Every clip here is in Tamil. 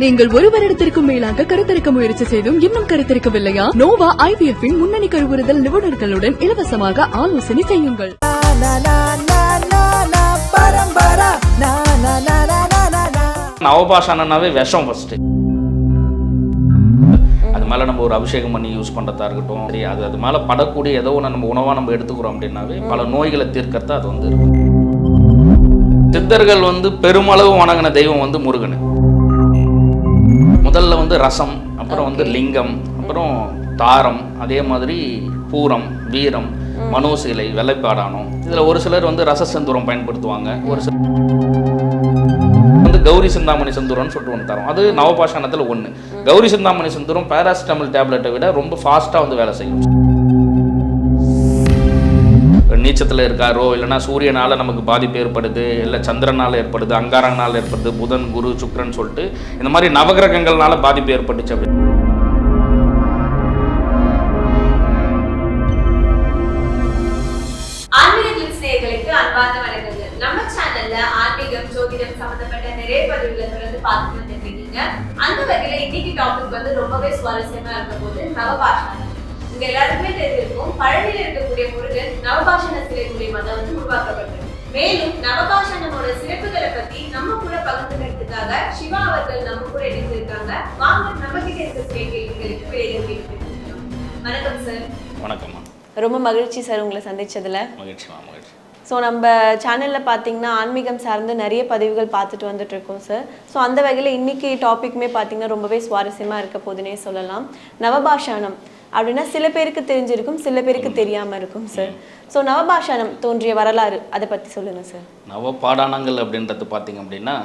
நீங்கள் ஒரு வருடத்திற்கும் மேலாக கருத்தரிக்க முயற்சி செய்தும் இன்னும் கருத்தரிக்கவில்லையா? நோவா ஐவிஎஃப் இன் முன்னணி கருவுறுதல் நிபுணர்களுடன் இலவசமாக ஆலோசனை செய்யுங்கள். நவபாஷானனாவே விஷம் ஃபஸ்ட்டு அது மேலே நம்ம ஒரு அபிஷேகம் பண்ணி யூஸ் பண்ணுறதா இருக்கட்டும். சரி அது அது மேலே படக்கூடிய ஏதோ ஒன்று நம்ம உணவாக நம்ம எடுத்துக்கிறோம் அப்படின்னாவே பல நோய்களை தீர்க்கறதா அது வந்து இருக்கும் சித்தர்கள் வந்து பெருமளவு வணங்கின தெய்வம் வந்து முருகன். முதல்ல வந்து ரசம் அப்புறம் வந்து லிங்கம் அப்புறம் தாரம் அதே மாதிரி பூரம் வீரம் மனோசிலை வெள்ளைப்பாடானம் இதில் ஒரு சிலர் வந்து ரச செந்தூரம் பயன்படுத்துவாங்க. ஒரு சிலர் வந்து கௌரி சிந்தாமணி செந்தூரம்னு சொல்லிட்டு ஒன்று தரோம். அது நவபாஷானத்தில் ஒன்று கௌரி சிந்தாமணி செந்தூரம் பேராசிட்டமல் டேப்லெட்டை விட ரொம்ப ஃபாஸ்ட்டாக வந்து வேலை செய்யும். நீச்சத்தில் இருக்காரோ இல்லைனா சூரியனால் நமக்கு பாதிப்பு ஏற்படுது இல்லை சந்திரனால் ஏற்படுது அங்காரங்கனால் ஏற்படுது புதன் குரு சுக்ரன் சொல்லிட்டு இந்த மாதிரி நவகிரகங்கள்னால பாதிப்பு ஏற்பட்டுச்சு அப்படி. ஜோதிடம் சம்பந்தப்பட்ட நிறைய பதிவுகளை தொடர்ந்து பார்த்துட்டு வந்துட்டு இருக்கீங்க. அந்த வகையில இன்னைக்கு டாபிக் வந்து ரொம்பவே சுவாரஸ்யமா இருக்க போது நவபாஷானம் உங்க எல்லாருக்குமே தெரிஞ்சிருக்கும். பழனியில் இருக்கக்கூடிய முருகன் நவபாஷண சிலை மூலியமா தான் வந்து உருவாக்கப்பட்டது. மேலும் நவபாஷானமோட சிறப்புகளை பத்தி நம்ம கூட பகிர்ந்துக்கிறதுக்காக சிவா அவர்கள் நம்ம கூட இணைந்திருக்காங்க. வாங்க நம்ம கிட்ட இருக்க சில கேள்விகளுக்கு விடைகள் கேட்டு வணக்கம் சார் வணக்கம்மா. ரொம்ப மகிழ்ச்சி சார் உங்களை சந்திச்சதுல. மகிழ்ச்சி ஸோ நம்ம சேனலில் பார்த்தீங்கன்னா ஆன்மீகம் சார்ந்து நிறைய பதிவுகள் பார்த்துட்டு வந்துட்டு இருக்கோம் சார் ஸோ அந்த வகையில் இன்னைக்கு டாபிக்மே பார்த்தீங்கன்னா ரொம்பவே சுவாரஸ்யமாக இருக்க போதுனே சொல்லலாம். நவபாஷானம் அப்படின்னா சில பேருக்கு தெரிஞ்சிருக்கும் சில பேருக்கு தெரியாமல் இருக்கும் சார் ஸோ நவபாஷானம் தோன்றிய வரலாறு அதை பற்றி சொல்லுங்கள் சார் நவபாடானங்கள் அப்படின்றது பார்த்தீங்க அப்படின்னா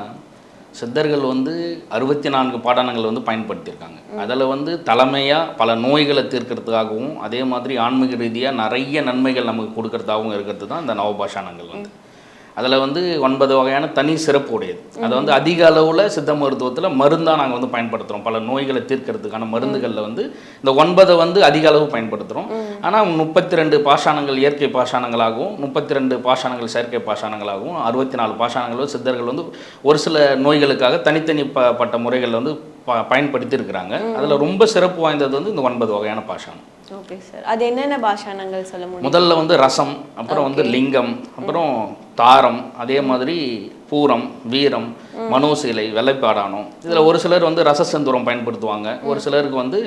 சித்தர்கள் வந்து அறுபத்தி நான்கு பாடானங்கள் வந்து பயன்படுத்தியிருக்காங்க. அதில் வந்து தலைமையாக பல நோய்களை தீர்க்கறதுக்காகவும் அதே மாதிரி ஆன்மீக ரீதியாக நிறைய நன்மைகள் நமக்கு கொடுக்கறதாகவும் இருக்கிறது தான் இந்த நவபாஷானங்கள் வந்து. அதில் வந்து ஒன்பது வகையான தனி சிறப்பு உடையது. அதை வந்து அதிக அளவில் சித்த மருத்துவத்தில் மருந்தாக நாங்கள் வந்து பயன்படுத்துகிறோம் பல நோய்களை தீர்க்கறதுக்கான மருந்துகளில் வந்து இந்த ஒன்பதை வந்து அதிக அளவு பயன்படுத்துகிறோம் ஆனால் முப்பத்தி ரெண்டு பாஷாணங்கள் இயற்கை பாஷாணங்களாகவும் முப்பத்தி ரெண்டு பாஷாணங்கள் செயற்கை பாஷாணங்களாகவும் அறுபத்தி நாலு பாஷாணங்கள் சித்தர்கள் வந்து ஒரு சில நோய்களுக்காக தனித்தனி ப பட்ட முறைகளில் வந்து பயன்படுத்தி இருக்கிறாங்க அதில் ரொம்ப சிறப்பு வாய்ந்தது வந்து இந்த ஒன்பது வகையான பாஷாணம் ஓகே சார். அது என்னென்ன பாஷானங்கள் சொல்ல முடியும்? முதல்ல வந்து ரசம் அப்புறம் வந்து லிங்கம் அப்புறம் தாரம் அதே மாதிரி பூரம் வீரம் மனோசிலை வெள்ளைப்பாடானம் இதில் ஒரு சிலர் வந்து ரச செந்தூரம் பயன்படுத்துவாங்க ஒரு சிலருக்கு வந்து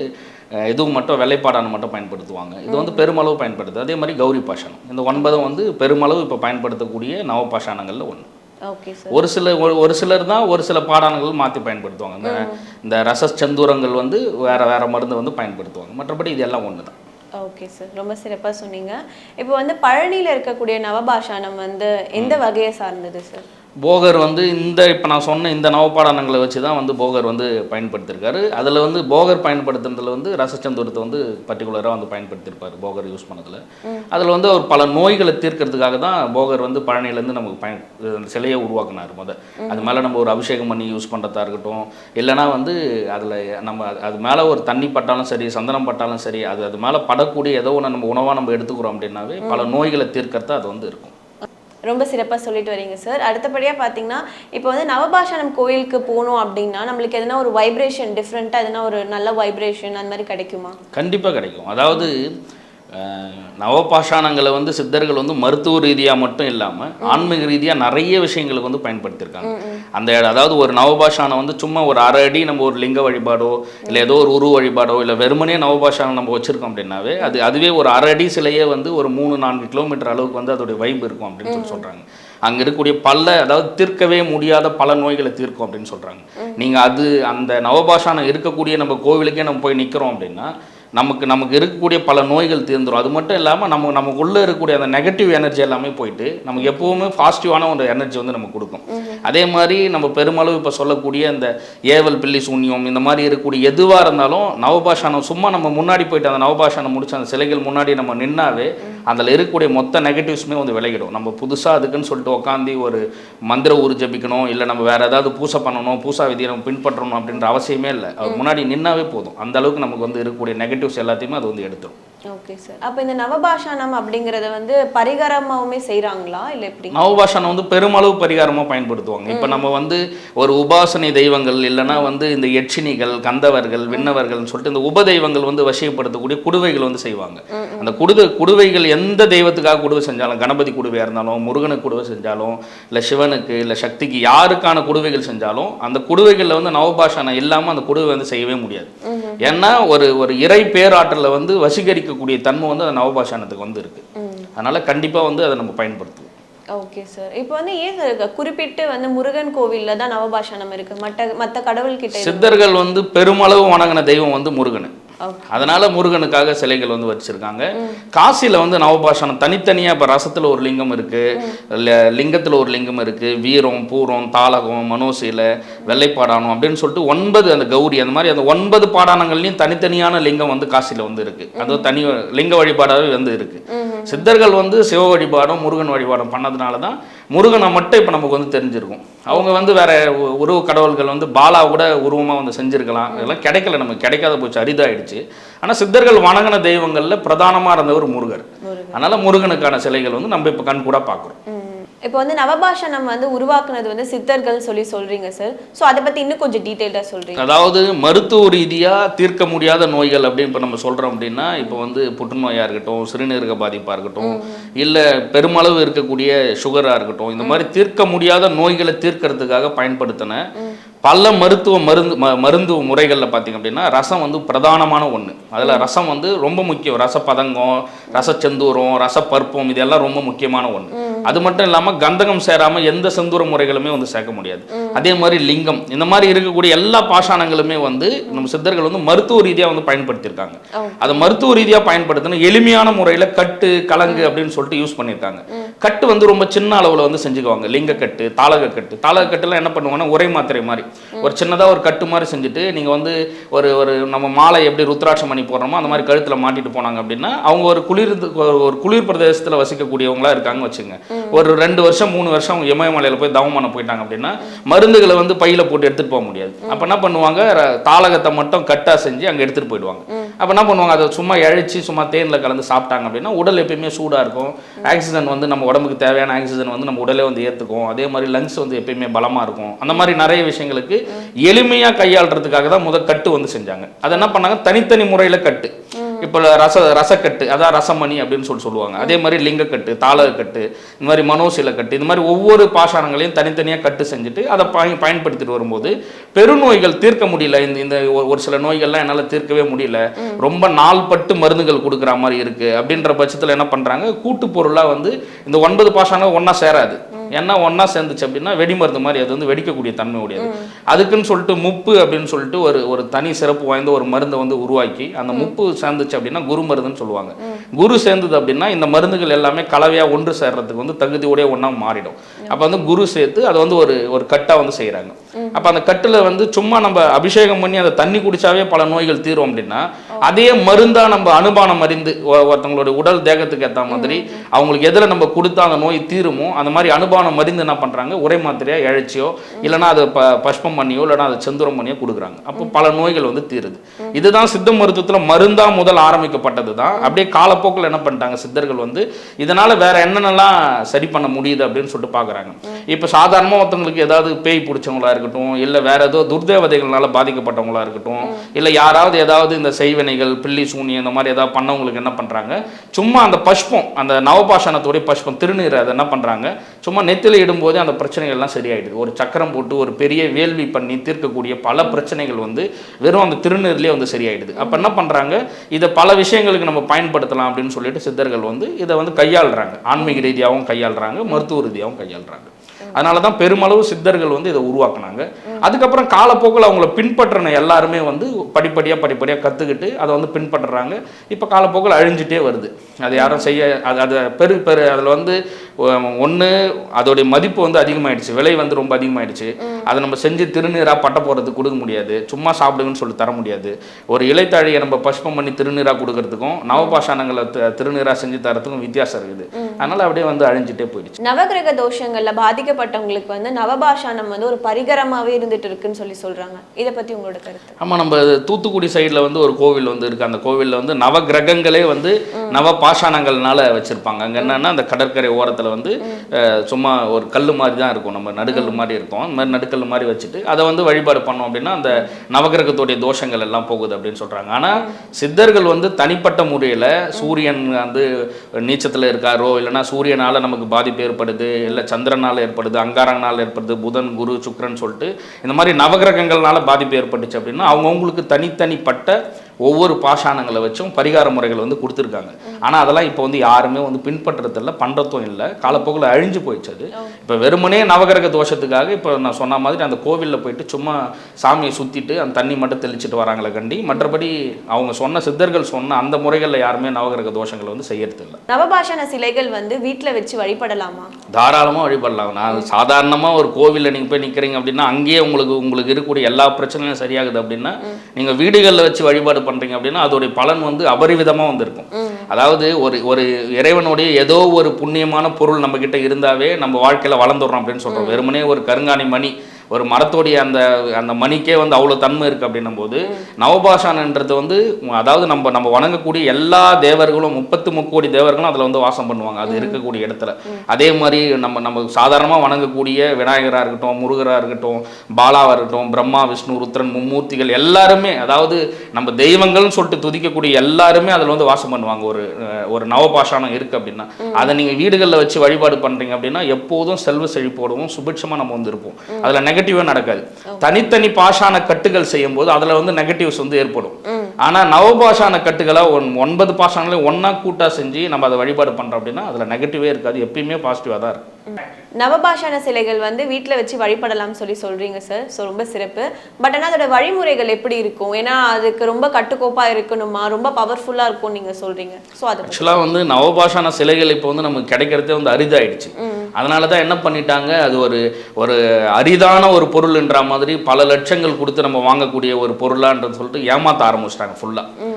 இதுவும் மட்டும் வெள்ளைப்பாடானம் மட்டும் பயன்படுத்துவாங்க. இது வந்து பெருமளவு பயன்படுது. அதே மாதிரி கௌரி பாஷானம் இந்த ஒன்பதும் வந்து பெருமளவு இப்போ பயன்படுத்தக்கூடிய நவபாஷானங்களில் ஒன்று ஓகே சார் ஒரு சில ஒரு சிலர் தான் ஒரு சில பாடானங்கள் மாற்றி பயன்படுத்துவாங்க. இந்த இந்த ரச செந்தூரங்கள் வந்து வேற வேற மருந்து வந்து பயன்படுத்துவாங்க. மற்றபடி இது எல்லாம் ஒன்று தான் ஓகே சார் ரொம்ப சிறப்பாக சொன்னீங்க. இப்போ வந்து பழனியில் இருக்கக்கூடிய நவபாஷானம் வந்து எந்த வகையை சார்ந்தது சார் போகர் வந்து இந்த இப்போ நான் சொன்ன இந்த நவபாடானங்களை வச்சு தான் வந்து போகர் வந்து பயன்படுத்தியிருக்காரு அதில் வந்து போகர் பயன்படுத்துனதுல வந்து ரசச்சந்தூரத்தை வந்து பர்டிகுலராக வந்து பயன்படுத்தியிருப்பார் போகர் யூஸ் பண்ணதில். அதில் வந்து அவர் பல நோய்களை தீர்க்கறதுக்காக தான் போகர் வந்து பழனியிலேருந்து நமக்கு பயன் சிலையை உருவாக்குனார் முத. அது மேலே நம்ம ஒரு அபிஷேகம் பண்ணி யூஸ் பண்ணுறதா இருக்கட்டும் இல்லைனா வந்து அதில் நம்ம அது- அது மேலே ஒரு தண்ணி பட்டாலும் சரி சந்தனம் பட்டாலும் சரி அது அது மேலே படக்கூடிய ஏதோ ஒன்று நம்ம உணவாக நம்ம எடுத்துக்கிறோம் அப்படின்னாவே பல நோய்களை தீர்க்கறதா அது வந்து இருக்கும். ரொம்ப சிறப்பாக சொல்லிட்டு வரீங்க சார் அடுத்தபடியாக பார்த்தீங்கன்னா இப்போ வந்து நவபாஷானம் கோயிலுக்கு போகணும் அப்படின்னா நம்மளுக்கு எதனா ஒரு வைப்ரேஷன் டிஃப்ரெண்ட்டாக எதனா ஒரு நல்ல வைப்ரேஷன் அந்த மாதிரி கிடைக்குமா? கண்டிப்பாக கிடைக்கும். அதாவது நவபாஷாணங்களை வந்து சித்தர்கள் வந்து மருத்துவ ரீதியாக மட்டும் இல்லாமல் ஆன்மீக ரீதியாக நிறைய விஷயங்களுக்கு வந்து பயன்படுத்தியிருக்காங்க. அந்த அதாவது ஒரு நவபாஷானம் வந்து சும்மா ஒரு அரை அடி நம்ம ஒரு லிங்க வழிபாடோ இல்லை ஏதோ ஒரு உருவ வழிபாடோ இல்லை வெறுமனே நவபாஷானம் நம்ம வச்சுருக்கோம் அப்படின்னாவே அது அதுவே ஒரு அரை அடி சிலையே வந்து ஒரு மூணு நான்கு கிலோமீட்டர் அளவுக்கு வந்து அதோடைய வைப் இருக்கும் அப்படின்னு சொல்லி சொல்கிறாங்க அங்கே இருக்கக்கூடிய பல அதாவது தீர்க்கவே முடியாத பல நோய்களை தீர்க்கும் அப்படின்னு சொல்கிறாங்க நீங்கள் அது அந்த நவபாஷானம் இருக்கக்கூடிய நம்ம கோவிலுக்கே நம்ம போய் நிற்கிறோம் அப்படின்னா நமக்கு நமக்கு இருக்கக்கூடிய பல நோய்கள் தீர்ந்துரும். அது மட்டும் இல்லாமல் நம்ம நமக்குள்ளே இருக்கக்கூடிய அந்த நெகட்டிவ் எனர்ஜி எல்லாமே போயிட்டு நமக்கு எப்போவுமே பாசிட்டிவான ஒரு எனர்ஜி வந்து நமக்கு கொடுக்கும். அதே மாதிரி நம்ம பெருமளவு இப்போ சொல்லக்கூடிய இந்த ஏவல் பில்லி சூன்யம் இந்த மாதிரி இருக்கக்கூடிய எதுவாக இருந்தாலும் நவபாஷானம் சும்மா நம்ம முன்னாடி போயிட்டு அந்த நவபாஷானம் முடிச்சு அந்த சிலைகள் முன்னாடி நம்ம நின்னாவே அதில் இருக்கக்கூடிய மொத்த நெகட்டிவ்ஸுமே வந்து விலகிடும். நம்ம புதுசாக அதுக்குன்னு சொல்லிட்டு உட்காந்து ஒரு மந்திர ஊர் ஜபிக்கணும் இல்லை நம்ம வேறு ஏதாவது பூசை பண்ணணும் பூசா விதியை நம்ம பின்பற்றணும் அப்படின்ற அவசியமே இல்லை. அவர் முன்னாடி நின்னாவே போதும். அந்த அளவுக்கு நமக்கு வந்து இருக்கக்கூடிய நெகட்டிவ்ஸ் எல்லாத்தையுமே அது வந்து எடுத்துரும். ஓகே சார் அப்போ இந்த நவபாஷானம் அப்படிங்கறத வந்து பரிகாரமாவுமே செய்றாங்களா? இல்ல எப்படி? நவபாஷானம் வந்து பெருமளவு பரிகாரமாக பயன்படுத்துவாங்க. இப்போ நம்ம வந்து ஒரு உபாசனை தெய்வங்கள் இல்லைன்னா வந்து இந்த யட்சினிகள் கந்தவர்கள் விண்ணவர்கள்னு சொல்லிட்டு இந்த உபதெய்வங்கள் வந்து வசியப்படுத்தக்கூடிய குடுவைகள் வந்து செய்வாங்க. அந்த குடுவை குடுவைகள் எந்த தெய்வத்துக்காக குடுவை செஞ்சாலும் கணபதி குடுவையாக இருந்தாலும் முருகனுக்கு குடுவை செஞ்சாலும் இல்லை சிவனுக்கு இல்லை சக்திக்கு யாருக்கான குடுவைகள் செஞ்சாலும் அந்த குடுவைகளில் வந்து நவபாஷானம் இல்லாமல் அந்த குடுவை வந்து செய்யவே முடியாது. ஏன்னா ஒரு ஒரு இறை பேராற்றலை வந்து வசீகரிக்கக்கூடிய தன்மை வந்து அந்த நவபாஷானத்துக்கு வந்து இருக்கு அதனால கண்டிப்பாக வந்து அதை நம்ம பயன்படுத்துவோம். ஓகே சார் இப்போ வந்து ஏன் sir குறிப்பிட்டு வந்து முருகன் கோவில்ல தான் நவபாஷானம் இருக்கு? மற்ற மற்ற கடவுள் கிட்ட சித்தர்கள் வந்து பெருமளவு வணங்கின தெய்வம் வந்து முருகன். அதனால முருகனுக்காக சிலைகள் வந்து வச்சிருக்காங்க. காசியில வந்து நவபாஷணம். தனித்தனியா இப்ப ரசத்துல ஒரு லிங்கம் இருக்கு. ல- லிங்கத்துல ஒரு லிங்கம் இருக்கு. வீரம் பூரம் தாளகம் மனோசீல வெள்ளைப்பாடானம் அப்படின்னு சொல்லிட்டு ஒன்பது அந்த கௌரி அந்த மாதிரி அந்த ஒன்பது பாடானங்கள்லயும் தனித்தனியான லிங்கம் வந்து காசியில வந்து இருக்கு. அது தனி லிங்க வழிபாடாகவே வந்து இருக்கு. சித்தர்கள் வந்து சிவ வழிபாடும் முருகன் வழிபாடும் பண்ணதுனால தான் முருகனை மட்டும் இப்போ நமக்கு வந்து தெரிஞ்சிருக்கும். அவங்க வந்து வேற உருவ கடவுள்கள் வந்து பாலா கூட உருவமா வந்து செஞ்சிருக்கலாம். இதெல்லாம் கிடைக்கல நமக்கு. கிடைக்காத போச்சு. அரிதாயிடுச்சு. ஆனா சித்தர்கள் வணங்கின தெய்வங்கள்ல பிரதானமா இருந்தவர் முருகர். அதனால முருகனுக்கான சிலைகள் வந்து நம்ம இப்போ கண் கூட பார்க்குறோம். இப்போ வந்து நவபாஷானம் வந்து உருவாக்குனது வந்து சித்தர்கள் சொல்லி சொல்றீங்க சார் ஸோ அதை பத்தி இன்னும் கொஞ்சம் டீட்டெயில்டாக சொல்றீங்க. அதாவது மருத்துவ ரீதியா தீர்க்க முடியாத நோய்கள் அப்படின்னு இப்போ நம்ம சொல்றோம் அப்படின்னா இப்போ வந்து புற்றுநோயா இருக்கட்டும் சிறுநீரக பாதிப்பா இருக்கட்டும் இல்ல பெருமளவு இருக்கக்கூடிய சுகரா இருக்கட்டும் இந்த மாதிரி தீர்க்க முடியாத நோய்களை தீர்க்கறதுக்காக பயன்படுத்தின பல மருத்துவ மருந்து ம- மருந்து முறைகளில் பார்த்தீங்க அப்படின்னா ரசம் வந்து பிரதானமான ஒன்று அதில் ரசம் வந்து ரொம்ப முக்கியம். ரசப்பதங்கம் ரசச்செந்தூரம் ரசப்பருப்பம் இதெல்லாம் ரொம்ப முக்கியமான ஒன்று அது மட்டும் இல்லாமல் கந்தகம் சேராமல் எந்த செந்தூர முறைகளுமே வந்து சேர்க்க முடியாது. அதே மாதிரி லிங்கம். இந்த மாதிரி இருக்கக்கூடிய எல்லா பாஷாணங்களுமே வந்து நம்ம சித்தர்கள் வந்து மருத்துவ ரீதியாக வந்து பயன்படுத்தியிருக்காங்க. அதை மருத்துவ ரீதியாக பயன்படுத்தணும் எளிமையான முறையில் கட்டு கலங்கு அப்படின்னு சொல்லிட்டு யூஸ் பண்ணியிருக்காங்க. கட்டு வந்து ரொம்ப சின்ன அளவில் வந்து செஞ்சுக்குவாங்க. லிங்க கட்டு தாளக கட்டு. தாளக கட்டுலாம் என்ன பண்ணுவாங்கன்னா உரை மாத்திரை மாதிரி. ஒரு சின்னதாக ஒரு கட்டு மாதிரி செஞ்சுட்டு நீங்கள் வந்து ஒரு ஒரு நம்ம மாலை எப்படி ருத்ராட்சம் பண்ணி போடுறோமோ அந்த மாதிரி கழுத்தில் மாட்டிட்டு போனாங்க அப்படின்னா அவங்க ஒரு குளிர் ஒரு- ஒரு குளிர் பிரதேசத்தில் வசிக்கக்கூடியவங்களா இருக்காங்க வச்சுங்க ஒரு ரெண்டு வருஷம் மூணு வருஷம் அவங்க இமயமலையில் போய் தவம் பண்ண போயிட்டாங்க அப்படின்னா மருந்துகளை வந்து பையில போட்டு எடுத்துட்டு போக முடியாது. அப்போ என்ன பண்ணுவாங்க? தாளகத்தை மட்டும் கட்டா செஞ்சு அங்கே எடுத்துட்டு போயிடுவாங்க. அப்போ என்ன பண்ணுவாங்க? அதை சும்மா இழைச்சி சும்மா தேனில் கலந்து சாப்பிட்டாங்க அப்படின்னா உடல் எப்பயுமே சூடாக இருக்கும். ஆக்சிஜன் வந்து நம்ம உடம்புக்கு தேவையான ஆக்சிஜன் வந்து நம்ம உடலே வந்து ஏற்றுக்கும் அதே மாதிரி லங்ஸ் வந்து எப்பயுமே பலமாக இருக்கும். அந்த மாதிரி நிறைய விஷயங்களுக்கு எளிமையாக கையாளுறதுக்காக தான் முதல் கட்டு வந்து செஞ்சாங்க. அதை என்ன பண்ணாங்க? தனித்தனி முறையில் கட்டு. இப்போ ரச ரசக்கட்டு அதான் ரசமணி அப்படின்னு சொல்லி சொல்லுவாங்க. அதே மாதிரி லிங்கக்கட்டு தாளகக்கட்டு இந்த மாதிரி மனோசில கட்டு இந்த மாதிரி ஒவ்வொரு பாஷாணங்களையும் தனித்தனியாக கட்டு செஞ்சுட்டு அதை பயன் பயன்படுத்திட்டு வரும்போது பெருநோய்கள் தீர்க்க முடியல. இந்த இந்த ஒரு- சில நோய்கள்லாம் என்னால் தீர்க்கவே முடியல. ரொம்ப நாள்பட்டு மருந்துகள் கொடுக்குற மாதிரி இருக்கு. அப்படின்ற பட்சத்தில் என்ன பண்ணுறாங்க கூட்டு பொருளாக வந்து இந்த ஒன்பது பாஷாணம் ஒன்றா சேராது. ஏன்னா ஒன்றா சேர்ந்துச்சு அப்படின்னா வெடி மருந்து மாதிரி அது வந்து வெடிக்கக்கூடிய தன்மை உடையது. அதுக்குன்னு சொல்லிட்டு முப்பு அப்படின்னு சொல்லிட்டு ஒரு ஒரு தனி சிறப்பு வாய்ந்த ஒரு மருந்தை வந்து உருவாக்கி அந்த முப்பு சேர்ந்துச்சு அப்படின்னா குரு மருந்துன்னு சொல்லுவாங்க. குரு சேர்ந்தது அப்படின்னா இந்த மருந்துகள் எல்லாமே கலவையாக ஒன்று சேர்றதுக்கு வந்து தகுதியோடய ஒன்றா மாறிடும். அப்போ வந்து குரு சேர்த்து அதை வந்து ஒரு ஒரு கட்டாக வந்து செய்கிறாங்க அப்போ அந்த கட்டில் வந்து சும்மா நம்ம அபிஷேகம் பண்ணி அதை தண்ணி குடிச்சாவே பல நோய்கள் தீரும் அப்படின்னா அதே மருந்தா நம்ம அனுபானம் அறிந்து ஒருத்தவங்களுடைய உடல் தேகத்துக்கு ஏற்ற மாதிரி அவங்களுக்கு எதில் நம்ம கொடுத்தா அந்த நோய் தீருமோ அந்த மாதிரி அனுபானம் மருந்து என்ன பண்ணுறாங்க உரை மாத்திரையா இழைச்சியோ இல்லைன்னா அதை ப பஷ்பம் பண்ணியோ இல்லைன்னா அதை செந்தூரம் பண்ணியோ கொடுக்குறாங்க. அப்போ பல நோய்கள் வந்து தீருது. இதுதான் சித்த மருத்துவத்தில் மருந்தா முதல் ஆரம்பிக்கப்பட்டது தான் அப்படியே காலப்போக்கில் என்ன பண்ணிட்டாங்க? சித்தர்கள் வந்து இதனால வேற என்னென்னலாம் சரி பண்ண முடியுது அப்படின்னு சொல்லிட்டு பார்க்குறாங்க இப்போ சாதாரணமாக ஒருத்தவங்களுக்கு ஏதாவது பேய் பிடிச்சவங்களா இருக்கட்டும் இல்லை வேற ஏதோ துர்தேவதைகள்னால பாதிக்கப்பட்டவங்களா இருக்கட்டும் இல்லை யாராவது ஏதாவது இந்த வேதனைகள் பில்லி சூனி இந்த மாதிரி ஏதாவது பண்ணவங்களுக்கு என்ன பண்ணுறாங்க சும்மா அந்த பஷ்பம் அந்த நவபாஷாணத்துடைய பஷ்பம் திருநீர் அதை என்ன பண்ணுறாங்க சும்மா நெத்தில இடும்போதே அந்த பிரச்சனைகள்லாம் சரியாயிடுது. ஒரு சக்கரம் போட்டு ஒரு பெரிய வேள்வி பண்ணி தீர்க்கக்கூடிய பல பிரச்சனைகள் வந்து வெறும் அந்த திருநீர்லேயே வந்து சரியாயிடுது. அப்போ என்ன பண்ணுறாங்க இதை பல விஷயங்களுக்கு நம்ம பயன்படுத்தலாம் அப்படின்னு சொல்லிட்டு சித்தர்கள் வந்து இதை வந்து கையாளுறாங்க. ஆன்மீக ரீதியாகவும் கையாளுறாங்க மருத்துவ ரீதியாகவும் கையாளுறாங்க. அதனால தான் பெருமளவு சித்தர்கள் வந்து இதை உருவாக்குனாங்க. அதுக்கப்புறம் காலப்போக்கில் அவங்கள பின்பற்றின எல்லாருமே வந்து படிப்படியாக படிப்படியாக கற்றுக்கிட்டு அதை வந்து பின்பற்றுறாங்க. இப்போ காலப்போக்கில் அழிஞ்சிட்டே வருது. அது யாரும் செய்ய அது அதை பெரு பெரு அதில் வந்து ஒன்று அதோடைய மதிப்பு வந்து அதிகமாயிடுச்சு. விலை வந்து ரொம்ப அதிகமாயிடுச்சு. அதை நம்ம செஞ்சு திருநீராக பட்ட போகிறதுக்கு கொடுக்க முடியாது. சும்மா சாப்பிடுங்கன்னு சொல்லி தர முடியாது. ஒரு இலைத்தாழியை நம்ம பஷ்பம் பண்ணி திருநீராக கொடுக்கறதுக்கும் நவபாஷாணங்களை தி- திருநீராக செஞ்சு தரத்துக்கும் வித்தியாசம் இருக்குது. அதனால் அப்படியே வந்து அழிஞ்சிட்டே போயிடுச்சு. நவகிரக தோஷங்கள்ல பாதிக்கப்பட்டவங்களுக்கு வந்து நவபாஷானம் வந்து ஒரு பரிகரமாவே இருந்து இருந்துட்டு இருக்குன்னு சொல்லி சொல்றாங்க. இதை பத்தி உங்களோட கருத்து? ஆமாம் நம்ம தூத்துக்குடி சைடில் வந்து ஒரு கோவில் வந்து இருக்குது அந்த கோவிலில் வந்து நவ கிரகங்களே வந்து நவ பாஷாணங்கள்னால வச்சுருப்பாங்க. அங்கே என்னன்னா அந்த கடற்கரை ஓரத்தில் வந்து சும்மா ஒரு கல் மாதிரி தான் இருக்கும். நம்ம நடுக்கல் மாதிரி இருக்கும். அந்த மாதிரி நடுக்கல் மாதிரி வச்சுட்டு அதை வந்து வழிபாடு பண்ணோம் அப்படின்னா அந்த நவகிரகத்துடைய தோஷங்கள் எல்லாம் போகுது அப்படின்னு சொல்கிறாங்க ஆனால் சித்தர்கள் வந்து தனிப்பட்ட முறையில் சூரியன் வந்து நீச்சத்தில் இருக்காரோ இல்லைன்னா சூரியனால் நமக்கு பாதிப்பு ஏற்படுது இல்லை சந்திரனால் ஏற்படுது அங்காரங்கனால் ஏற்படுது புதன் குரு சுக்கரன் சொல்லிட்டு இந்த மாதிரி நவகிரகங்கள்னால பாதிப்பு ஏற்பட்டுச்சு அப்படின்னா அவங்கவுங்களுக்கு தனித்தனிப்பட்ட ஒவ்வொரு பாஷாணங்களை வச்சும் பரிகார முறைகள் வந்து கொடுத்துருக்காங்க. ஆனால் அதெல்லாம் இப்போ வந்து யாருமே வந்து பின்பற்றுறதில்ல பண்ணுறதும் இல்லை. காலப்போக்கில் அழிஞ்சு போயிடுச்சு அது. இப்போ வெறுமனே நவகிரக தோஷத்துக்காக இப்போ நான் சொன்ன மாதிரி அந்த கோவிலில் போயிட்டு சும்மா சாமியை சுற்றிட்டு அந்த தண்ணி மட்டும் தெளிச்சிட்டு வராங்களே கண்டி மற்றபடி அவங்க சொன்ன சித்தர்கள் சொன்ன அந்த முறைகளில் யாருமே நவகிரக தோஷங்களை வந்து செய்யறதில்ல நவபாஷான சிலைகள் வந்து வீட்ல வச்சு வழிபடலாமா? தாராளமாக வழிபடலாம். நான் சாதாரணமாக ஒரு கோவிலில் நீங்கள் போய் நிற்கிறீங்க அப்படின்னா அங்கேயே உங்களுக்கு உங்களுக்கு இருக்கக்கூடிய எல்லா பிரச்சனையும் சரியாகுது அப்படின்னா நீங்கள் வீடுகளில் வச்சு வழிபாடு பண்ணுறீங்க அப்படின்னா அதோடைய பலன் வந்து அபரிவிதமாக வந்திருக்கும். அதாவது ஒரு ஒரு இறைவனுடைய ஏதோ ஒரு புண்ணியமான பொருள் நம்ம கிட்ட இருந்தாவே நம்ம வாழ்க்கையில் வளர்ந்துடுறோம் அப்படின்னு சொல்கிறோம் வெறுமனே ஒரு கருங்காணி மணி ஒரு மரத்தோடைய அந்த அந்த மணிக்கே வந்து அவ்வளோ தன்மை இருக்குது அப்படின்னும் போது நவபாஷானன்றது வந்து அதாவது நம்ம நம்ம வணங்கக்கூடிய எல்லா தேவர்களும் முப்பத்து முக்கோடி தேவர்களும் அதில் வந்து வாசம் பண்ணுவாங்க. அது இருக்கக்கூடிய இடத்துல. அதே மாதிரி நம்ம நம்ம சாதாரணமாக வணங்கக்கூடிய விநாயகராக இருக்கட்டும் முருகராக இருக்கட்டும் பாலாவாக இருக்கட்டும் பிரம்மா விஷ்ணு ருத்ரன் மும்மூர்த்திகள் எல்லாருமே அதாவது நம்ம தெய்வங்கள்னு சொல்லிட்டு துதிக்கக்கூடிய எல்லாருமே அதில் வந்து வாசம் பண்ணுவாங்க. ஒரு ஒரு நவபாஷானம் இருக்குது அப்படின்னா. அதை நீங்கள் வீடுகளில் வச்சு வழிபாடு பண்ணுறீங்க அப்படின்னா எப்போதும் செல்வ செழிப்போடவும் சுபிட்சமாக நம்ம வந்து இருப்போம். அதில் நெகட்டிவாக நடக்காது. தனித்தனி பாஷான கட்டுகள் செய்யும் போது அதில் வந்து நெகட்டிவ்ஸ் வந்து ஏற்படும். ஆனால் நவபாஷான கட்டுகளை ஒன் ஒன்பது பாஷானங்களே ஒன்றா கூட்டாக செஞ்சு நம்ம அதை வழிபாடு பண்ணுறோம் அப்படின்னா அதில் நெகட்டிவே இருக்காது. எப்பயுமே பாசிட்டிவாக தான் இருக்கும் நவபாஷான சிலைகள் வந்து வீட்ல வச்சு வழிபடலாம்னு சொல்லி சொல்றீங்க சார் ஸோ ரொம்ப சிறப்பு. பட் ஆனால் அதோட வழிமுறைகள் எப்படி இருக்கும்? ஏன்னா அதுக்கு ரொம்ப கட்டுக்கோப்பா இருக்கணுமா? ரொம்ப பவர்ஃபுல்லா இருக்கும் நீங்க சொல்றீங்க. ஸோ அதை. ஆக்சுவலாக வந்து நவபாஷான சிலைகள் இப்போ வந்து நமக்கு கிடைக்கிறதே வந்து அரிதாயிடுச்சு. அதனால தான் என்ன பண்ணிட்டாங்க? அது ஒரு ஒரு அரிதான ஒரு பொருள்ன்ற மாதிரி பல லட்சங்கள் கொடுத்து நம்ம வாங்கக்கூடிய ஒரு பொருளான்றது சொல்லிட்டு ஏமாத்த ஆரம்பிச்சிட்டாங்க ஃபுல்லாக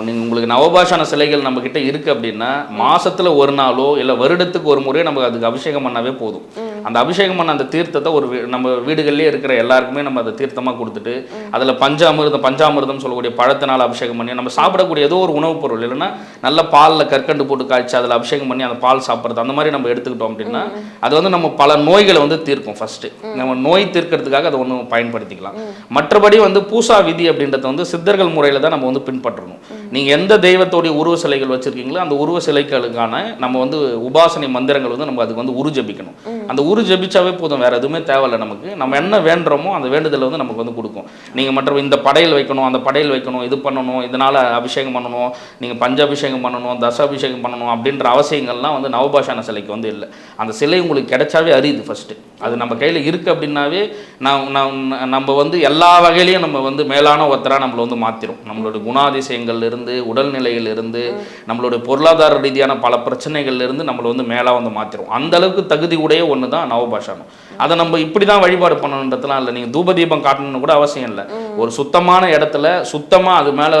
நீங்கள் உங்களுக்கு நவபாஷான சிலைகள் நம்ம கிட்ட இருக்கு அப்படின்னா மாசத்துல ஒரு நாளோ இல்லை வருடத்துக்கு ஒரு முறையோ நமக்கு அதுக்கு அபிஷேகம் பண்ணாவே போதும். அந்த அபிஷேகம் பண்ண அந்த தீர்த்தத்தை ஒரு வீ- நம்ம வீடுகள்லேயே இருக்கிற எல்லாருக்குமே நம்ம அதை தீர்த்தமாக கொடுத்துட்டு அதில் பஞ்சாமிர்தம் பஞ்சாமிர்தம் சொல்லக்கூடிய பழத்தினால் அபிஷேகம் பண்ணி நம்ம சாப்பிடக்கூடிய ஏதோ ஒரு உணவுப் பொருள் இல்லைன்னா நல்ல பாலில் கற்கண்டு போட்டு காய்ச்சி அதில் அபிஷேகம் பண்ணி அந்த பால் சாப்பிட்றது அந்த மாதிரி நம்ம எடுத்துக்கிட்டோம் அப்படின்னா அது வந்து நம்ம பல நோய்களை வந்து தீர்க்கும் ஃபஸ்ட்டு நம்ம நோய் தீர்க்கறதுக்காக அதை ஒன்று பயன்படுத்திக்கலாம். மற்றபடி வந்து பூசா விதி அப்படின்றத வந்து சித்தர்கள் முறையில் தான் நம்ம வந்து பின்பற்றணும். நீங்கள் எந்த தெய்வத்தோடைய உருவ சிலைகள் வச்சிருக்கீங்களோ அந்த உருவ சிலைகளுக்கான நம்ம வந்து உபாசனை மந்திரங்கள் வந்து நம்ம அதுக்கு வந்து உரு ஜபிக்கணும். அந்த உரு ஜபிச்சாவே போதும் வேற எதுவுமே தேவையில்ல நமக்கு. நம்ம என்ன வேண்டுறோமோ அந்த வேண்டுதலை வந்து நமக்கு வந்து கொடுக்கும். நீங்கள் மற்ற இந்த படையல் வைக்கணும் அந்த படையல் வைக்கணும் இது பண்ணணும் இதனால அபிஷேகம் பண்ணணும் நீங்கள் பஞ்சாபிஷேகம் பண்ணணும் தசாபிஷேகம் பண்ணணும் அப்படின்ற அவசியங்கள்லாம் வந்து நவபாஷான சிலைக்கு வந்து இல்லை. அந்த சிலை உங்களுக்கு கிடைச்சாவே அரியுது ஃபர்ஸ்ட் அது நம்ம கையில் இருக்குது அப்படின்னாவே நான் நம்ம வந்து எல்லா வகையிலையும் நம்ம வந்து மேலான ஒருத்தராக நம்மளை வந்து மாற்றிடும் நம்மளோட குணாதிசயங்கள்லேருந்து உடல்நிலையிலிருந்து நம்மளோட நம்மளுடைய பொருளாதார ரீதியான பல பிரச்சனைகள்லேருந்து நம்மளை வந்து மேலாக வந்து மாற்றிரும் அந்த அளவுக்கு தகுதி உடைய ஒன்று தான் நவபாஷானம் அதை நம்ம இப்படி தான் வழிபாடு பண்ணணுன்றதுலாம் இல்லை. நீங்கள் தூப தீபம் காட்டணும்னு கூட அவசியம் இல்லை. ஒரு சுத்தமான இடத்துல சுத்தமாக அது மேலே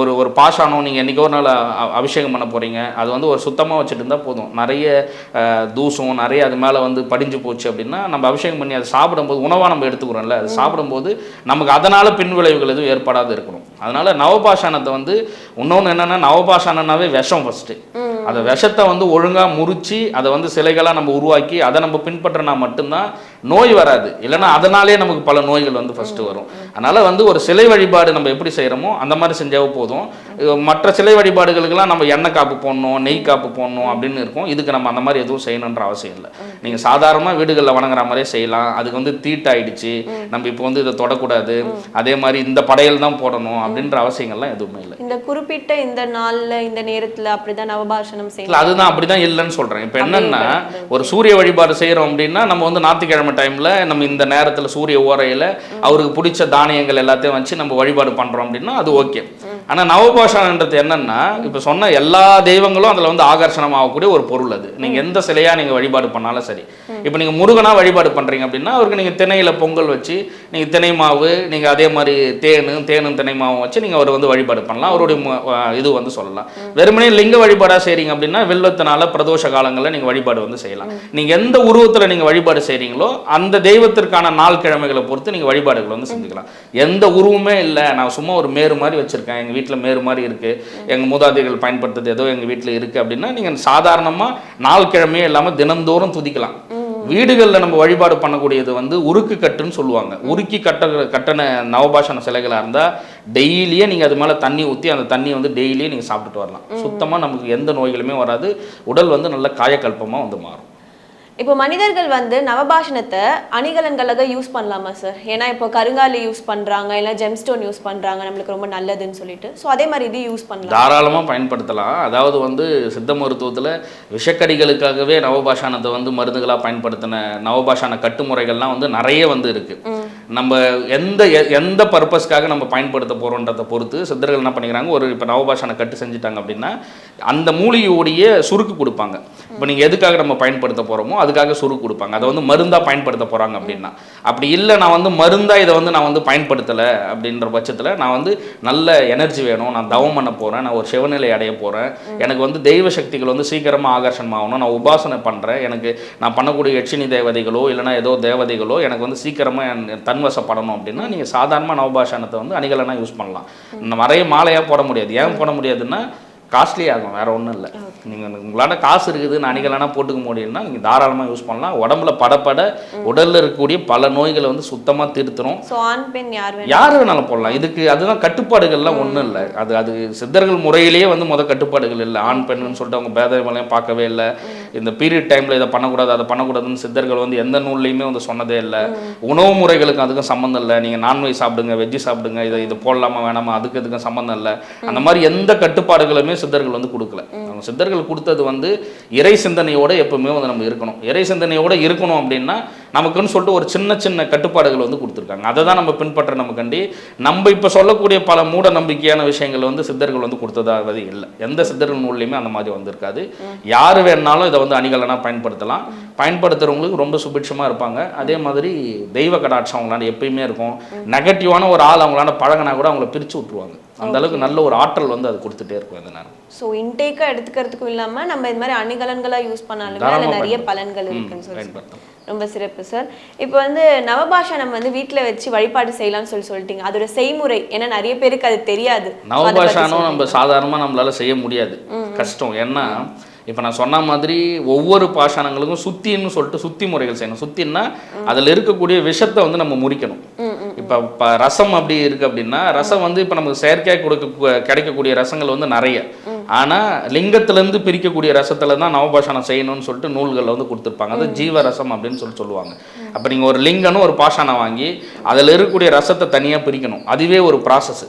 ஒரு ஒரு பாஷானம் நீங்கள் என்றைக்கோ ஒரு நாள் அபிஷேகம் பண்ண போகிறீங்க அது வந்து ஒரு சுத்தமாக வச்சுட்டு இருந்தால் போதும். நிறைய தூசம் நிறைய அது மேலே வந்து படிஞ்சு போச்சு அப்படின்னா நம்ம அபிஷேகம் பண்ணி அதை சாப்பிடும்போது உணவாக நம்ம எடுத்துக்கிறோம்ல அது சாப்பிடும்போது நமக்கு அதனால் பின் விளைவுகள் எதுவும் ஏற்படாது இருக்கணும். அதனால நவபாஷானத்தை வந்து இன்னொன்று என்னன்னா நவபாஷானனாவே விஷம் ஃபஸ்ட்டு அந்த விஷத்தை வந்து ஒழுங்காக முறிச்சு அதை வந்து சிலைகளாக நம்ம உருவாக்கி அதை நம்ம பின்பற்றினா மட்டும்தான் நோய் வராது. இல்லைன்னா அதனாலே நமக்கு பல நோய்கள் வந்து ஃபஸ்ட்டு வரும். அதனால வந்து ஒரு சிலை வழிபாடு நம்ம எப்படி செய்கிறோமோ அந்த மாதிரி செஞ்சாவே போதும். மற்ற சிலை வழிபாடுகளுக்கெல்லாம் நம்ம எண்ணெய் காப்பு போடணும் நெய் காப்பு போடணும் அப்படின்னு இருக்கும். இதுக்கு நம்ம அந்த மாதிரி எதுவும் செய்யணுன்ற அவசியம் இல்லை. நீங்கள் சாதாரணமாக வீடுகளில் வணங்குற மாதிரியே செய்யலாம். அதுக்கு வந்து தீட்டாயிடுச்சு. நம்ம இப்போ வந்து இதை தொடக்கூடாது. அதே மாதிரி இந்த படையல் தான் போடணும் அப்படின்ற அவசியங்கள்லாம் எதுவுமே இல்லை. இந்த குறிப்பிட்ட இந்த நாள்ல இந்த நேரத்துல அப்படிதான் நவபாஷணம் செய்யலாம் அதுதான் அப்படிதான் இல்லைன்னு சொல்றேன். இப்போ என்னன்னா ஒரு சூரிய வழிபாடு செய்றோம் அப்படின்னா நம்ம வந்து ஞாயிற்றுக்கிழமை டைம்ல நம்ம இந்த நேரத்தில் சூரிய ஓரையில் அவருக்கு பிடிச்ச தானியங்கள் எல்லாத்தையும் வச்சு நம்ம வழிபாடு பண்றோம் அப்படின்னா அது ஓகே. ஆனால் நவபாஷான்ன்றது என்னென்னா இப்போ சொன்ன எல்லா தெய்வங்களும் அதில் வந்து ஆகர்ஷணமாகக்கூடிய ஒரு பொருள் அது. நீங்கள் எந்த சிலையாக நீங்கள் வழிபாடு பண்ணாலும் சரி. இப்போ நீங்கள் முருகனாக வழிபாடு பண்ணுறீங்க அப்படின்னா அவருக்கு நீங்கள் திணையில் பொங்கல் வச்சு நீங்கள் திணை மாவு நீங்கள் அதே மாதிரி தேனும் தேனும் திணை மாவும் வச்சு நீங்கள் அவர் வந்து வழிபாடு பண்ணலாம். அவருடைய மு- இது வந்து சொல்லலாம். வெறுமனே லிங்க வழிபாடாக செய்கிறீங்க அப்படின்னா வெள்ளத்தினால பிரதோஷ காலங்களில் நீங்கள் வழிபாடு வந்து செய்யலாம். நீங்கள் எந்த உருவத்தில் நீங்கள் வழிபாடு செய்கிறீங்களோ அந்த தெய்வத்திற்கான நாள் கிழமைகளை பொறுத்து நீங்கள் வழிபாடுகளை வந்து செஞ்சுக்கலாம். எந்த உருவமே இல்லை. நான் சும்மா ஒரு மேரு மாதிரி வச்சுருக்கேன். எங்கள் வீட்டில் மேறு மாதிரி இருக்குது எங்கள் மூதாதைகள் பயன்படுத்துறது ஏதோ எங்கள் வீட்டில் இருக்குது அப்படின்னா நீங்கள் சாதாரணமாக நாள் கிழமையே இல்லாமல் தினந்தோறும் துதிக்கலாம். வீடுகளில் நம்ம வழிபாடு பண்ணக்கூடியது வந்து உருக்கு கட்டுன்னு சொல்லுவாங்க. உருக்கி கட்ட கட்டண நவபாஷண சிலைகளாக இருந்தால் டெய்லியே நீங்கள் அது மேலே தண்ணி ஊற்றி அந்த தண்ணியை வந்து டெய்லியே நீங்கள் சாப்பிட்டுட்டு வரலாம். சுத்தமாக நமக்கு எந்த நோய்களுமே வராது. உடல் வந்து நல்ல காயக்கல்பமாக வந்து மாறும். இப்போ மனிதர்கள் வந்து நவபாஷணத்தை அணிகலன்களாக யூஸ் பண்ணலாமா சார் ஏன்னா இப்போ கருங்காலி யூஸ் பண்றாங்க இல்லை ஜெம்ஸ்டோன் யூஸ் பண்றாங்க நம்மளுக்கு ரொம்ப நல்லதுன்னு சொல்லிட்டு. ஸோ அதே மாதிரி இது யூஸ் பண்ணலாம்? தாராளமாக பயன்படுத்தலாம். அதாவது வந்து சித்த மருத்துவத்தில் விஷக்கடிகளுக்காகவே நவபாஷானத்தை வந்து மருந்துகளாக பயன்படுத்தின நவபாஷான கட்டுமுறைகள்லாம் வந்து நிறைய வந்து இருக்குது நம்ம எந்த எந்த பர்பஸ்க்காக நம்ம பயன்படுத்த போகிறோன்றதை பொறுத்து சித்தர்கள் என்ன பண்ணிக்கிறாங்க ஒரு இப்போ நவபாஷான கட்டு செஞ்சுட்டாங்க அப்படின்னா அந்த மூலிகையோடைய சுருக்கு கொடுப்பாங்க. இப்போ நீங்கள் எதுக்காக நம்ம பயன்படுத்த போகிறோமோ அதுக்காக சுருக்கு கொடுப்பாங்க. அதை வந்து மருந்தாக பயன்படுத்த போகிறாங்க அப்படின்னா. அப்படி இல்லை நான் வந்து மருந்தாக இதை வந்து நான் வந்து பயன்படுத்தலை அப்படின்ற பட்சத்தில் நான் வந்து நல்ல எனர்ஜி வேணும். நான் தவம் பண்ண போகிறேன் நான் ஒரு சிவநிலை அடைய போகிறேன் எனக்கு வந்து தெய்வ சக்திகள் வந்து சீக்கிரமாக ஆகர்ஷணம் ஆகணும். நான் உபாசனை பண்ணுறேன் எனக்கு நான் பண்ணக்கூடிய யட்சினி தேவதைகளோ இல்லைனா ஏதோ தேவதைகளோ எனக்கு வந்து சீக்கிரமாக என் தன்வசப்படணும் அப்படின்னா நீங்கள் சாதாரணமாக நவபாஷானத்தை வந்து அணிகலனாக யூஸ் பண்ணலாம். நிறைய மாலையாக போட முடியாது. ஏன் போட முடியாதுன்னா காஸ்ட்லி ஆகும் வேற ஒன்றும் இல்லை. நீங்கள் உங்களால் காசு இருக்குது நான் அணிகலனாக போட்டுக்க முடியும்னா நீங்கள் தாராளமாக யூஸ் பண்ணலாம். உடம்புல படப்பட உடலில் இருக்கக்கூடிய பல நோய்களை வந்து சுத்தமாக பெண் யார் வேணாலும் போடலாம். இதுக்கு அதுதான் கட்டுப்பாடுகள்லாம் ஒன்றும் இல்லை. அது அது சித்தர்கள் முறையிலேயே வந்து முத கட்டுப்பாடுகள் இல்லை. ஆண் பெண்ணுன்னு சொல்லிட்டு அவங்க பேதமலையும் பார்க்கவே இல்லை. இந்த பீரியட் டைமில் இதை பண்ணக்கூடாது அதை பண்ணக்கூடாதுன்னு சித்தர்கள் வந்து எந்த நூல்லையுமே வந்து சொன்னதே இல்லை. உணவு முறைகளுக்கு அதுக்கும் சம்மந்தம் இல்லை. நீங்கள் நான்வெஜ் சாப்பிடுங்க வெஜ்ஜு சாப்பிடுங்க இதை இது போடலாமா வேணாமா அதுக்கு இதுக்கும் சம்மந்தம் இல்லை. அந்த மாதிரி எந்த கட்டுப்பாடுகளுமே சித்தர்கள் வந்து கொடுக்கல. அவங்க சித்தர்கள் கொடுத்தது வந்து இறை சிந்தனையோட எப்பவுமே வந்து நம்ம இருக்கணும். இறை சிந்தனையோட இருக்கணும் அப்படின்னா நமக்குன்னு சொல்லிட்டு ஒரு சின்ன சின்ன கட்டுப்பாடுகள் வந்து கொடுத்துருக்காங்க. அதை தான் நம்ம பின்பற்ற நமக்கண்டி நம்ம இப்போ சொல்லக்கூடிய பல மூட நம்பிக்கையான விஷயங்கள் வந்து சித்தர்கள் வந்து கொடுத்ததாவது இல்லை. எந்த சித்தர்கள் நூல்லையுமே அந்த மாதிரி வந்திருக்காது. யார் வேணாலும் இதை வந்து அணிகலனாக பயன்படுத்தலாம். பயன்படுத்துறவங்களுக்கு ரொம்ப சுபிட்சமாக இருப்பாங்க. அதே மாதிரி தெய்வ கடாட்சம் அவங்களால எப்பயுமே இருக்கும். நெகட்டிவான ஒரு ஆள் அவங்களால பழகினா கூட அவங்கள பிரித்து விட்ருவாங்க அந்த அளவுக்கு நல்ல ஒரு ஆற்றல் வந்து அது கொடுத்துட்டே இருக்கும் இந்த நேரம். ஸோ இன்டேக்காக எடுத்துக்கிறதுக்கும் இல்லாம நம்ம இது மாதிரி அணிகலன்களா யூஸ் பண்ணாலுமே அதில் நிறைய. பலன்கள் இருக்குன்னு சொல்லி. ரொம்ப சிறப்பு சார் இப்போ வந்து நவபாஷா நம்ம வந்து வீட்ல வச்சு வழிபாடு செய்யலாம்னு சொல்லி சொல்லிட்டீங்க. அதோட செய்முறை ஏன்னா நிறைய பேருக்கு அது தெரியாது. நவபாஷானும் நம்ம. சாதாரணமாக நம்மளால செய்ய முடியாது. கஷ்டம். ஏன்னா இப்போ நான் சொன்ன மாதிரி ஒவ்வொரு பாஷாணங்களுக்கும் சுத்தின்னு சொல்லிட்டு சுத்தி முறைகள் செய்யணும். சுத்தின்னா அதில் இருக்கக்கூடிய விஷத்தை வந்து நம்ம முறிக்கணும். இப்போ இப்போ ரசம் அப்படி இருக்கு அப்படின்னா ரசம் வந்து இப்போ நமக்கு செயற்கையாக கொடுக்க கிடைக்கக்கூடிய ரசங்கள் வந்து நிறைய. ஆனால் லிங்கத்திலேருந்து பிரிக்கக்கூடிய ரசத்தில் தான் நவபாஷாணம் செய்யணும்னு சொல்லிட்டு நூல்களில் வந்து கொடுத்துருப்பாங்க. அது ஜீவ ரசம் அப்படின்னு சொல்லி சொல்லுவாங்க. அப்போ நீங்கள் ஒரு லிங்கம்னு ஒரு பாஷாணம் வாங்கி அதில் இருக்கக்கூடிய ரசத்தை தனியாக பிரிக்கணும். அதுவே ஒரு ப்ராசஸ்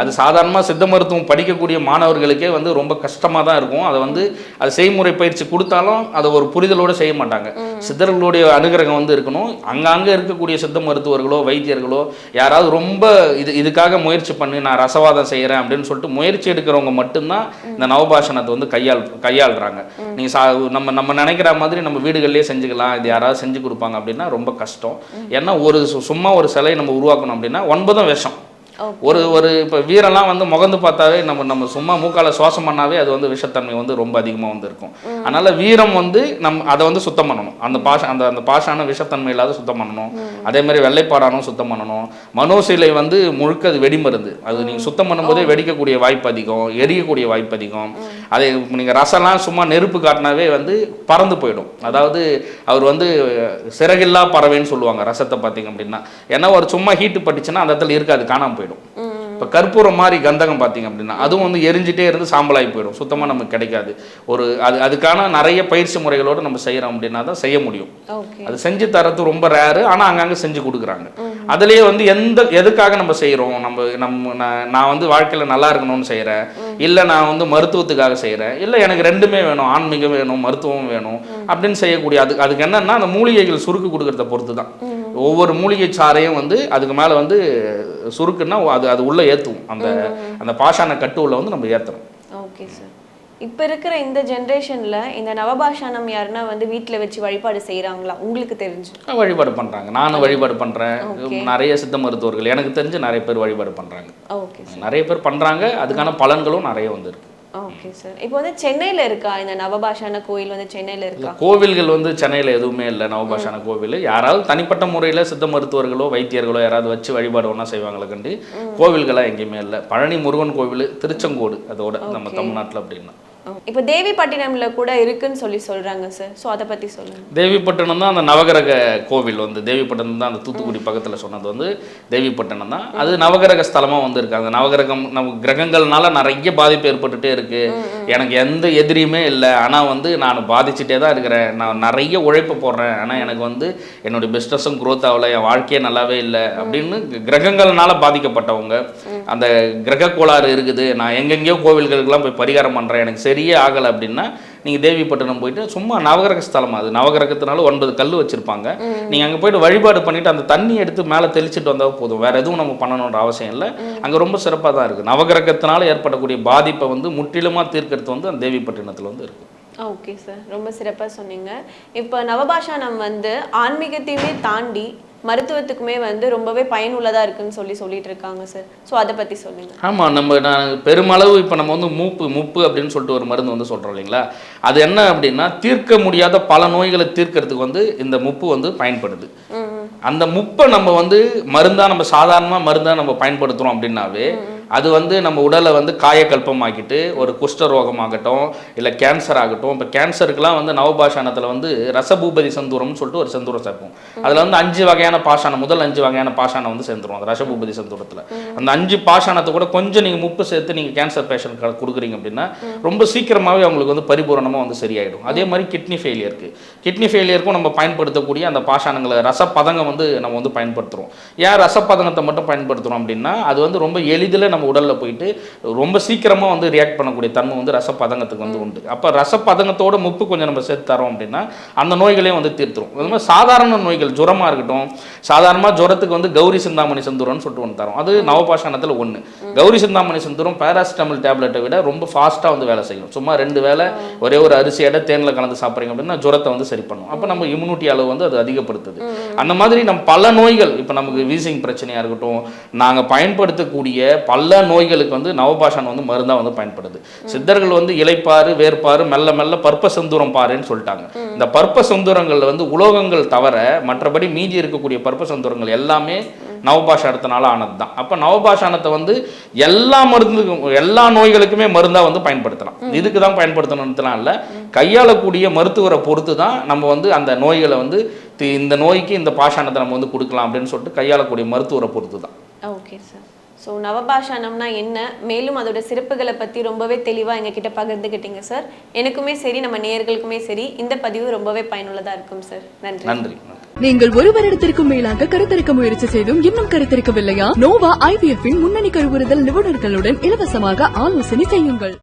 அது சாதாரணமாக சித்த மருத்துவம் படிக்கக்கூடிய மாணவர்களுக்கே வந்து ரொம்ப கஷ்டமாக தான் இருக்கும். அதை வந்து அது செய்முறை பயிற்சி கொடுத்தாலும் அதை ஒரு புரிதலோடு செய்ய மாட்டாங்க. சித்தர்களுடைய அனுகிரகம் வந்து இருக்கணும். அங்கங்கே இருக்கக்கூடிய சித்த மருத்துவர்களோ வைத்தியர்களோ யாராவது ரொம்ப இது இதுக்காக முயற்சி பண்ணி நான் ரசவாதம் செய்கிறேன் அப்படின்னு சொல்லிட்டு முயற்சி எடுக்கிறவங்க மட்டும்தான் இந்த நவபாஷணத்தை வந்து கையாள் கையாளுறாங்க. நீங்கள் சா நம்ம நம்ம நினைக்கிற மாதிரி நம்ம வீடுகள்லேயே செஞ்சுக்கலாம். இது யாராவது செஞ்சு கொடுப்பாங்க அப்படின்னா ரொம்ப கஷ்டம். ஏன்னா ஒரு சும்மா ஒரு சிலையை நம்ம உருவாக்கணும் அப்படின்னா ஒன்பதும் விஷம். ஒரு ஒரு இப்போ வீரெல்லாம் வந்து முகந்து பார்த்தாவே நம்ம நம்ம சும்மா மூக்கால சுவாசம் பண்ணாவே அது வந்து விஷத்தன்மை வந்து ரொம்ப அதிகமாக வந்து இருக்கும் அதனால வீரம் வந்து நம் அதை வந்து சுத்தம் பண்ணணும். அந்த பாஷ அந்த அந்த பாஷான விஷத்தன்மை இல்லாத சுத்தம் பண்ணணும். அதே மாதிரி வெள்ளைப்பாடானும் சுத்தம் பண்ணணும். மனோசிலை வந்து முழுக்க அது வெடிமருந்து. அது நீங்கள் சுத்தம் பண்ணும்போதே வெடிக்கக்கூடிய வாய்ப்பு அதிகம் எரியக்கூடிய வாய்ப்பு அதிகம். அதை நீங்கள் ரசம்லாம் சும்மா நெருப்பு காட்டினாவே வந்து பறந்து போயிடும். அதாவது அவர் வந்து சிறகில்லா பறவைன்னு சொல்லுவாங்க ரசத்தை பார்த்தீங்க அப்படின்னா. ஏன்னா ஒரு சும்மா ஹீட்டு பட்டுச்சுன்னா அந்த இடத்துல இருக்காது காணாமல் போயிடும். இப்போ கற்பூரம் மாதிரி கந்தகம் பார்த்தீங்க அப்படின்னா அதுவும் வந்து எரிஞ்சிட்டே இருந்து சாம்பலாகி போயிடும். சுத்தமாக நமக்கு கிடைக்காது. ஒரு அது அதுக்கான நிறைய பயிற்சி முறைகளோடு நம்ம செய்கிறோம் அப்படின்னா தான் செய்ய முடியும். அது செஞ்சு தரது ரொம்ப ரேரு ஆனால் அங்கங்கே செஞ்சு கொடுக்குறாங்க. அதுலேயே வந்து எந்த எதுக்காக நம்ம செய்கிறோம் நம்ம நம்ம நான் நான் வந்து வாழ்க்கையில் நல்லா இருக்கணும்னு செய்கிறேன் இல்லை நான் வந்து மருத்துவத்துக்காக செய்கிறேன் இல்லை எனக்கு ரெண்டுமே வேணும். ஆன்மீகம் வேணும் மருத்துவம் வேணும் அப்படின்னு செய்யக்கூடிய அது அதுக்கு என்னன்னா அந்த மூலிகைகள் சுருக்கு கொடுக்கறத பொறுத்து தான் ஒவ்வொரு மூலிகை சாறையும் வந்து அதுக்கு மேலே வந்து சுருக்குன்னா அது அது உள்ளே ஏற்றுவோம் அந்த அந்த பாஷான கட்டு உள்ள வந்து நம்ம ஏற்றணும் ஓகே சார். இப்போ இருக்கிற இந்த ஜென்ரேஷன்ல இந்த நவபாஷானம் யாருன்னா வந்து வீட்ல வச்சு வழிபாடு செய்றாங்களா? உங்களுக்கு தெரிஞ்சு. வழிபாடு பண்ணுறாங்க நானும் வழிபாடு பண்ணுறேன். நிறைய சித்த மருத்துவர்கள். எனக்கு தெரிஞ்சு நிறைய பேர் வழிபாடு பண்ணுறாங்க ஓகே நிறைய பேர் பண்ணுறாங்க அதுக்கான பலன்களும் நிறைய வந்திருக்கு ஓகே சார் இப்போ வந்து சென்னையில இருக்கா? இந்த நவபாஷான கோயில் வந்து சென்னையில இருக்கா? கோவில்கள் வந்து சென்னையில் எதுவுமே இல்லை நவபாஷான கோவில். யாராவது தனிப்பட்ட முறையில் சித்த மருத்துவர்களோ வைத்தியர்களோ யாராவது வச்சு வழிபாடு ஒன்றா செய்வாங்களே கண்டு கோவில்களாக எங்கேயுமே இல்லை. பழனி முருகன் கோவில் திருச்செங்கோடு அதோட நம்ம. தமிழ்நாட்டில் அப்படின்னா. இப்போ தேவிப்பட்டினம்ல கூட இருக்குன்னு சொல்லி சொல்றாங்க சார் ஸோ அதை பத்தி சொல்லுங்க. தேவிப்பட்டினம் தான் அந்த நவகிரக கோவில் வந்து. தேவிப்பட்டினம் தான் அந்த தூத்துக்குடி பக்கத்தில் சொன்னது வந்து தேவிப்பட்டினம் தான். அது நவகிரக ஸ்தலமாக வந்து இருக்கு அந்த நவகிரகம் நம்ம கிரகங்கள்னால நிறைய பாதிப்பு ஏற்பட்டுட்டே இருக்கு. எனக்கு எந்த எதிரியுமே இல்லை. ஆனால் வந்து நான் பாதிச்சுட்டே தான் இருக்கிறேன். நான் நிறைய உழைப்பு போடுறேன். ஆனால் எனக்கு வந்து என்னுடைய பிஸ்னஸும் growth ஆகலை. என் வாழ்க்கையே நல்லாவே இல்லை. அப்படின்னு கிரகங்கள்னால பாதிக்கப்பட்டவங்க. அந்த கிரக கோளாறு இருக்குது. நான் எங்கெங்கேயோ கோவில்களுக்கெல்லாம் போய் பரிகாரம் பண்ணுறேன் எனக்கு சரியே ஆகலை அப்படின்னா நீங்கள் தேவிப்பட்டினம் போயிட்டு சும்மா நவகிரக ஸ்தலம்? அது நவகிரகத்தினால ஒன்பது கல் வச்சுருப்பாங்க. நீங்கள் அங்கே போயிட்டு வழிபாடு பண்ணிட்டு அந்த தண்ணி எடுத்து மேலே தெளிச்சிட்டு வந்தால் போதும். வேற எதுவும் நம்ம பண்ணணுன்ற அவசியம் இல்லை. அங்கே ரொம்ப சிறப்பாக தான் இருக்குது நவகிரகத்தினால ஏற்படக்கூடிய பாதிப்பை வந்து முற்றிலுமாக தீர்க்கறது வந்து அந்த தேவிப்பட்டினத்தில் வந்து இருக்குது ஓகே சார். ரொம்ப சிறப்பா சொன்னீங்க. இப்போ நவபாஷானம் வந்து ஆன்மீகத்தையுமே தாண்டி மருத்துவத்துக்குமே வந்து ரொம்பவே பயனுள்ளதா இருக்குன்னு சொல்லி சொல்லிட்டு இருக்காங்க சார். ஸோ அதை பத்தி சொல்லுங்க. ஆமாம் நம்ம நான் பெருமளவு இப்போ நம்ம வந்து மூப்பு முப்பு அப்படின்னு சொல்லிட்டு ஒரு மருந்து வந்து சொல்கிறோம் இல்லைங்களா? அது என்ன அப்படின்னா தீர்க்க முடியாத பல நோய்களை தீர்க்கறதுக்கு வந்து இந்த முப்பு வந்து பயன்படுது. அந்த முப்பை நம்ம வந்து மருந்தா நம்ம சாதாரணமாக மருந்தா நம்ம பயன்படுத்துகிறோம் அப்படின்னாவே அது வந்து நம்ம உடலை வந்து காயக்கல்பமாக்கிட்டு ஒரு குஷ்ட ரோகமாகட்டும் இல்லை கேன்சர் ஆகட்டும் இப்போ கேன்சருக்குலாம் வந்து நவபாஷானத்தில் வந்து ரசபூபதி சந்தூரம்னு சொல்லிட்டு ஒரு சந்தூரம் சேர்ப்போம். அதில் வந்து அஞ்சு வகையான பாஷாணம் முதல் அஞ்சு வகையான பாஷாணம் வந்து சேர்ந்துரும் அந்த ரசபூபதி சந்தூரத்தில். அந்த அஞ்சு பாஷாணத்தை கூட கொஞ்சம் நீங்கள் முப்பு சேர்த்து நீங்கள் கேன்சர் பேஷண்ட் கொடுக்குறீங்க அப்படின்னா ரொம்ப சீக்கிரமாகவே அவங்களுக்கு வந்து பரிபூரணமாக வந்து சரியாயிடும். அதே மாதிரி கிட்னி ஃபெயிலியருக்கு கிட்னி ஃபெயிலியருக்கும் நம்ம பயன்படுத்தக்கூடிய அந்த பாஷாணங்களை ரசப்பதங்கம் வந்து நம்ம வந்து பயன்படுத்துகிறோம் ஏன் ரசப்பதங்கத்தை மட்டும் பயன்படுத்துகிறோம் அப்படின்னா அது வந்து ரொம்ப எளிதில் நம்ம உடலில் போயிட்டு ரொம்ப சீக்கிரமாக வந்து ரியாக்ட் பண்ணக்கூடிய தன்மை வந்து ரசப்பதங்கத்துக்கு வந்து உண்டு. அப்போ ரசப்பதங்கத்தோட முப்பு கொஞ்சம் நம்ம சேர்த்து தரோம் அப்படின்னா அந்த நோய்களையும் வந்து தீர்த்துரும். அது மாதிரி சாதாரண நோய்கள் ஜுரமாக இருக்கட்டும் சாதாரணமாக ஜுரத்துக்கு வந்து கௌரி சிந்தாமணி செந்தூரம்னு சொல்லிட்டு ஒன்று தரும். அது நவபாஷாணத்தில் ஒன்று கௌரி சிந்தாமணி செந்தூரம் பேராசிட்டமல் டேப்லெட்டை விட ரொம்ப ஃபாஸ்ட்டாக வந்து வேலை செய்யும். சும்மா ரெண்டு வேளை ஒரே ஒரு அரிசியோட தேனில் கலந்து சாப்பிட்றீங்க அப்படின்னா ஜுரத்தை வந்து சரி பண்ணும். அப்போ நம்ம இம்யூனிட்டி அளவு வந்து அது அதிகப்படுத்துது. அந்த மாதிரி நம்ம பல நோய்கள் இப்போ நமக்கு வீசிங் பிரச்சனையாக இருக்கட்டும் நாங்கள் பயன்படுத்தக்கூடிய பல நோய்களுக்கு வந்து நவபாஷான் வந்து மருந்தாக வந்து பயன்படுது. சித்தர்கள் வந்து இலைப்பாறு வேர்ப்பாறு மெல்ல மெல்ல பற்ப செந்தூரம் பாருன்னு சொல்லிட்டாங்க. இந்த பற்ப செந்தூரங்கள் வந்து உலோகங்கள் தவிர மற்றபடி மீதி இருக்கக்கூடிய பற்ப செந்தூரங்கள் எல்லாமே நவபாஷானத்தினால ஆனது தான் அப்போ நவபாஷானத்தை வந்து எல்லா மருந்துக்கும் எல்லா நோய்களுக்குமே மருந்தாக வந்து பயன்படுத்தலாம். இதுக்கு தான் பயன்படுத்தணும்னுலாம் இல்லை. கையாளக்கூடிய மருத்துவரை பொறுத்து தான் நம்ம வந்து அந்த நோய்களை வந்து இந்த நோய்க்கு இந்த பாஷானத்தை நம்ம வந்து கொடுக்கலாம் அப்படின்னு சொல்லிட்டு கையாளக்கூடிய மருத்துவரை பொறுத்து தான் ஓகே சார் ஸோ நவபாஷானம்னா என்ன? மேலும் அதோட சிறப்புகளை பற்றி ரொம்பவே தெளிவாக எங்ககிட்ட பகிர்ந்துக்கிட்டீங்க சார் எனக்குமே சரி நம்ம நேயர்களுக்குமே சரி. இந்த பதிவு ரொம்பவே பயனுள்ளதாக இருக்கும் சார் நன்றி. நன்றி. நீங்கள் ஒரு வருடத்திற்கும் மேலாக கருத்தரிக்க முயற்சி செய்தும் இன்னும் கருத்தரிக்கவில்லையா? நோவா ஐவிஎஃப் இன் முன்னணி கருவுறுதல் நிபுணர்களுடன் இலவசமாக ஆலோசனை செய்யுங்கள்.